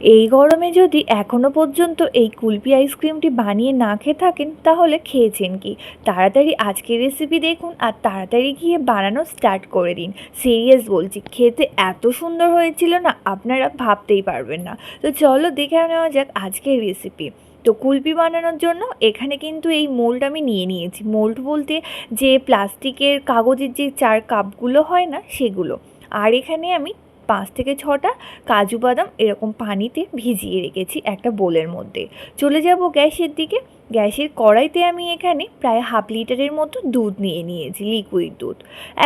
এই গরমে যদি এখনও পর্যন্ত এই কুলপি আইসক্রিমটি বানিয়ে না খেয়ে থাকেন, তাহলে খেয়েছেন কি? তাড়াতাড়ি আজকের রেসিপি দেখুন আর তাড়াতাড়ি গিয়ে বানানো স্টার্ট করে দিন। সিরিয়াস বলছি, খেতে এত সুন্দর হয়েছিল না, আপনারা ভাবতেই পারবেন না। তো চলো দেখে নেওয়া যাক আজকের রেসিপি তো কুলপি বানানোর জন্য এখানে কিন্তু এই মোল্ড আমি নিয়ে নিয়েছি। মোল্ড বলতে যে প্লাস্টিকের কাগজের যে চার কাপগুলো হয় না, সেগুলো। আর এখানে আমি পাঁচ থেকে ছটা কাজু বাদাম এরকম পানিতে ভিজিয়ে রেখেছি একটা বোলের মধ্যে। চলে যাব গ্যাসের দিকে। গ্যাসের কড়াইতে আমি এখানে প্রায় হাফ লিটারের মতো দুধ নিয়ে নিয়েছি লিকুইড দুধ।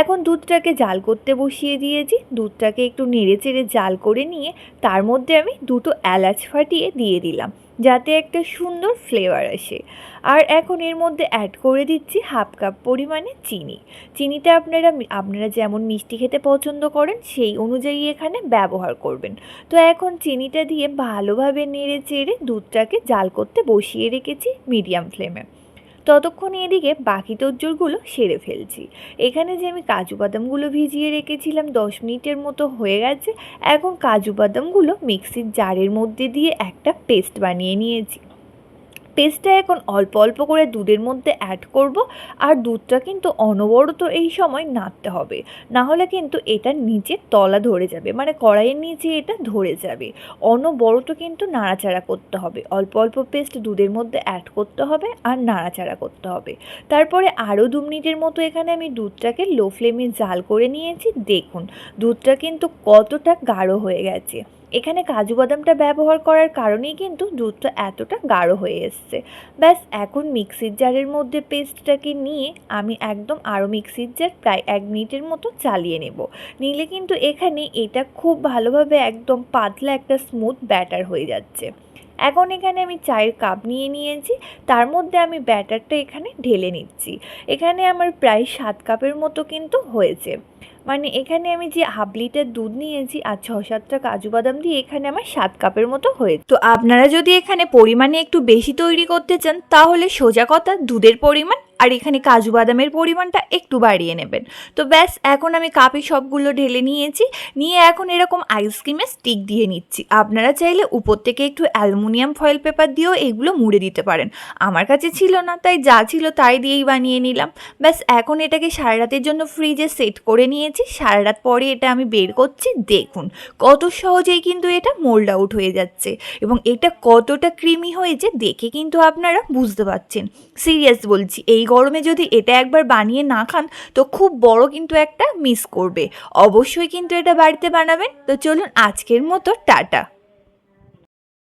এখন দুধটাকে জাল করতে বসিয়ে দিয়েছি। দুধটাকে একটু নেড়ে চেড়ে জাল করে নিয়ে তার মধ্যে আমি দুটো এলাচ ফাটিয়ে দিয়ে দিলাম। যাতে একটা সুন্দর ফ্লেভার আসে। আর এখন এর মধ্যে অ্যাড করে দিচ্ছি হাফ কাপ পরিমাণে চিনি। চিনিটা আপনারা আপনারা যেমন মিষ্টি খেতে পছন্দ করেন, সেই অনুযায়ী এখানে ব্যবহার করবেন। তো এখন চিনিটা দিয়ে ভালোভাবে নেড়ে চেড়ে দুধটাকে জাল করতে বসিয়ে রেখেছি মিডিয়াম ফ্লেমে ততক্ষণ এদিকে বাকি তজ্জোরগুলো সেরে ফেলছি। এখানে যে আমি কাজু বাদামগুলো ভিজিয়ে রেখেছিলাম দশ মিনিটের মতো হয়ে গেছে, এখন কাজু বাদামগুলো মিক্সির জারের মধ্যে দিয়ে একটা পেস্ট বানিয়ে নিয়েছি। পেস্টটা এখন অল্প অল্প করে দুধের মধ্যে অ্যাড করব, আর দুধটা কিন্তু অনবরত এই সময় নাড়তে হবে। না হলে কিন্তু এটা নিচে তলা ধরে যাবে মানে কড়াইয়ের নিচে এটা ধরে যাবে। অনবরত কিন্তু নাড়াচাড়া করতে হবে। অল্প অল্প পেস্ট দুধের মধ্যে অ্যাড করতে হবে আর নাড়াচাড়া করতে হবে। তারপরে আরও দু মিনিটের মতো এখানে আমি দুধটাকে লো ফ্লেমে জাল করে নিয়েছি। দেখুন, দুধটা কিন্তু কতটা গাঢ় হয়ে গেছে। এখানে কাজু বাদামটা ব্যবহার করার কারণেই কিন্তু দুধটা এতটা গাঢ় হয়ে এসছে। ব্যাস, এখন মিক্সির জারের মধ্যে পেস্টটাকে নিয়ে আমি একদম আরও মিক্সির জার প্রায় এক মিনিটের মতো চালিয়ে নেব। নিলে কিন্তু এখানে এটা খুব ভালোভাবে একদম পাতলা একটা স্মুথ ব্যাটার হয়ে যাচ্ছে। এখন এখানে আমি চায়ের কাপ নিয়ে নিয়েছি, তার মধ্যে আমি ব্যাটারটা এখানে ঢেলে নিচ্ছি। এখানে আমার প্রায় সাত কাপের মতো কিন্তু হয়েছে। মানে এখানে আমি যে হাফ লিটার দুধ নিয়েছি আর ছ সাতটা কাজু বাদাম দিয়ে এখানে আমার সাত কাপের মতো হয়েছে। তো আপনারা যদি এখানে পরিমাণে একটু বেশি তৈরি করতে চান, তাহলে সোজা কথা দুধের পরিমাণ আর এখানে কাজু বাদামের পরিমাণটা একটু বাড়িয়ে নেবেন। তো ব্যাস, এখন আমি কাপে সবগুলো ঢেলে নিয়েছি। নিয়ে এখন এরকম আইসক্রিমের স্টিক দিয়ে নিচ্ছি। আপনারা চাইলে উপর থেকে একটু অ্যালুমিনিয়াম ফয়েল পেপার দিয়েও এগুলো মুড়ে দিতে পারেন। আমার কাছে ছিল না, তাই যা ছিল তাই দিয়েই বানিয়ে নিলাম। ব্যাস, এখন এটাকে সারা রাতের জন্য ফ্রিজে সেট করে নিয়েছি সারা রাত পরে এটা আমি বের করছি, দেখুন কত সহজেই কিন্তু এটা মোল্ড আউট হয়ে যাচ্ছে। এবং এটা কতটা ক্রিমি হয়েছে দেখে কিন্তু আপনারা বুঝতে পারছেন। সিরিয়াস বলছি, এই গরমে যদি এটা একবার বানিয়ে না খান, তো খুব বড় কিন্তু একটা মিস করবে। অবশ্যই কিন্তু এটা বাড়িতে বানাবেন। তো চলুন আজকের মতো, টাটা।